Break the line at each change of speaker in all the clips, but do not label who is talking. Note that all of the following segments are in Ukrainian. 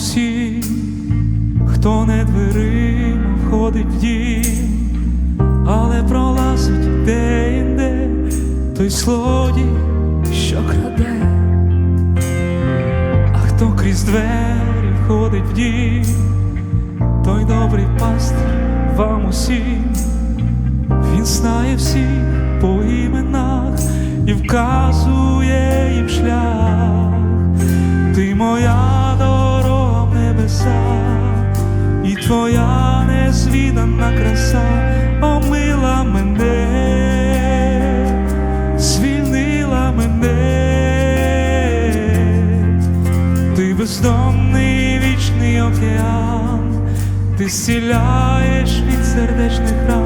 усім, хто не дверима входить в дім, але пролазить де-інде той злодій, що краде, а хто крізь двері входить в дім, той добрий пастир вам усім, він знає всіх по іменах і вказує їм шлях. Твоя незвідана краса омила мене, звільнила мене, ти бездомний вічний океан, ти зціляєш від сердечних ран,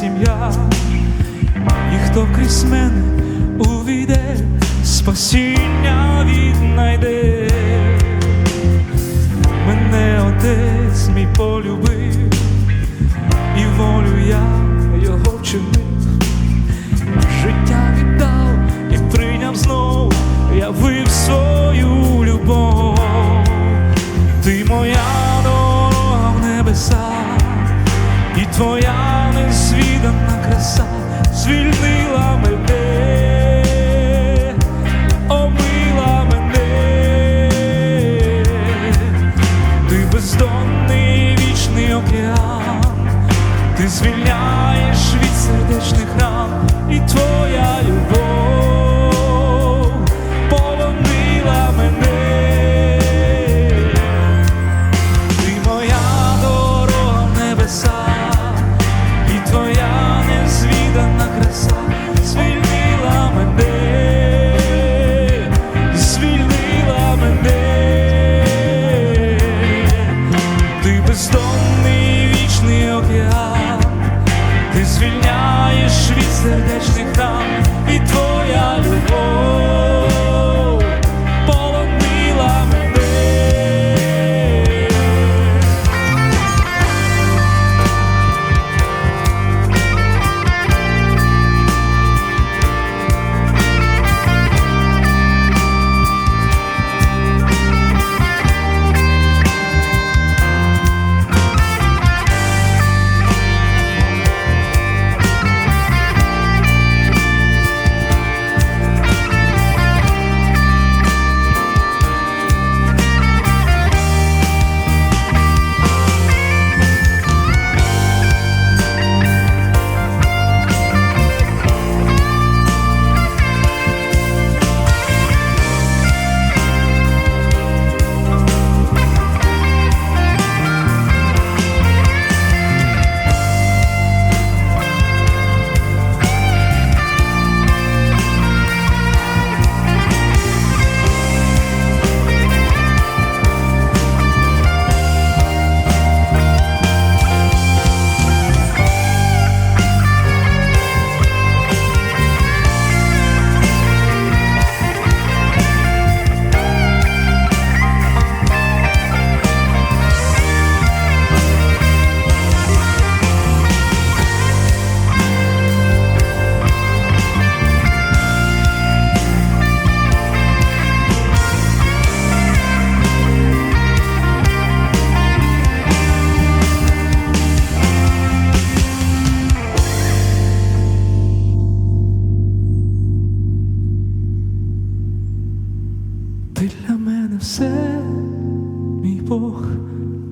сім'я, і хто крізь мене увійде, спасіння віднайде. Мене отець мій полюбив, і волю я його вчинив, життя віддав і прийняв знов, явив свою любов. Ти моя дорога в небеса, і твоя незвідана краса звільнила мене, омила мене, ти бездонний вічний океан, ти звільняєш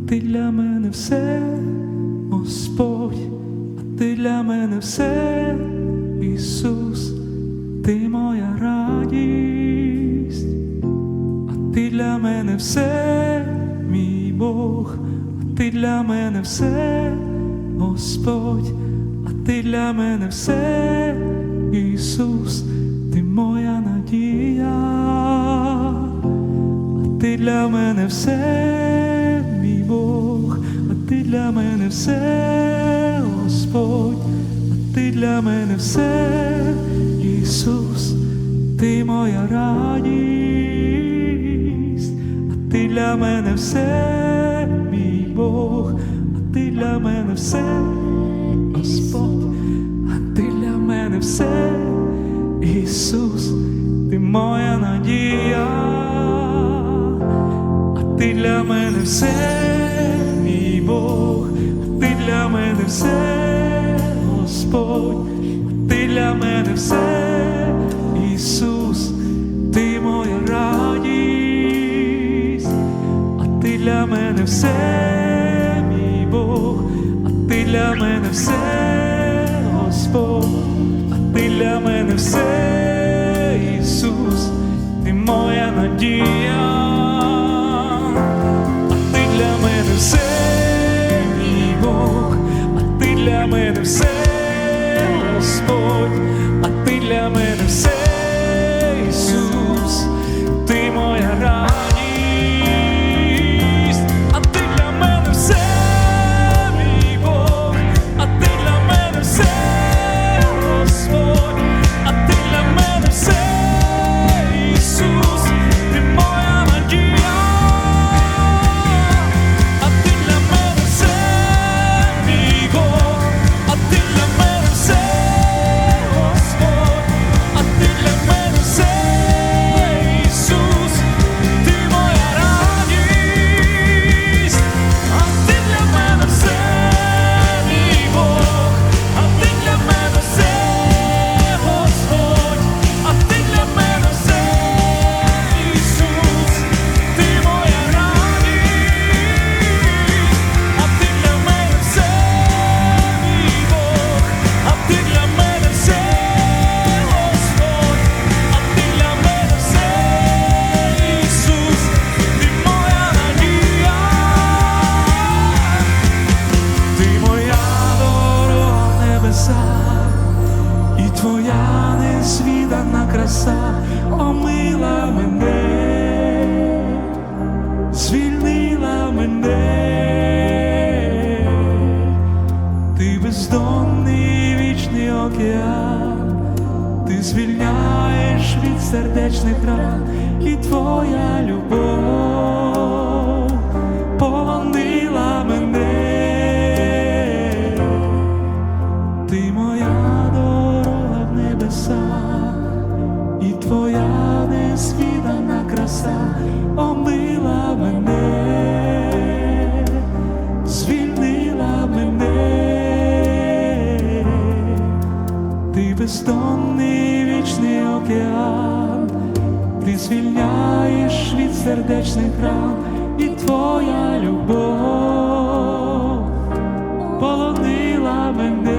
ти для мене все, Господь, а ти для мене все, Ісус, ти моя радість, а ти для мене все, мій Бог, а ти для мене все, Господь, а ти для мене все, Ісус, ти моя надія. А ти для мене все, для мене все, Господь, а ти для мене все, Ісус, ти моя радість, а ти для мене все, мій Бог, а ти для мене все, Господь, а ти для мене все, Ісус, ти моя надія, а ти для мене все, Бог, а ти для мене все, Господь, а ти для мене все, Ісус, ти моя радість, а ти для мене все, мій Бог, а ти для мене все, Господь, а ти для мене все, Ісус, ти моя надія, все, Господь, твоя незвідана краса омила мене, звільнила мене, ти бездонний вічний океан, ти звільняєш від сердечних ран, і твоя любов сердечних ран, і твоя любов полонила мене.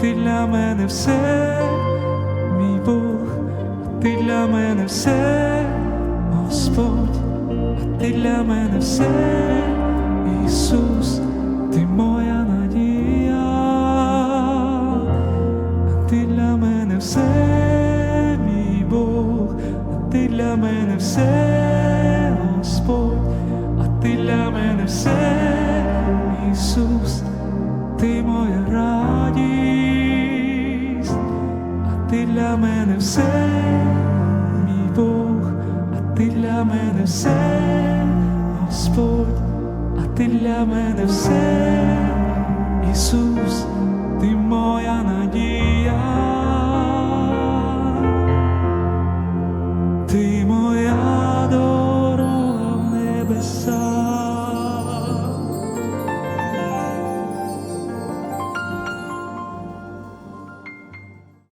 Ти для мене все, мій Бог, ти для мене все, Господь, ти для мене все, Ісус, ти моя надія, а ти для мене все, мій Бог, ти для мене все, Господь, а ти для мене все, Ісус, ти моя радість, для мене все, мій Бог, а ти для мене все, Господь, а ти для мене все, Ісус, ти моя надія.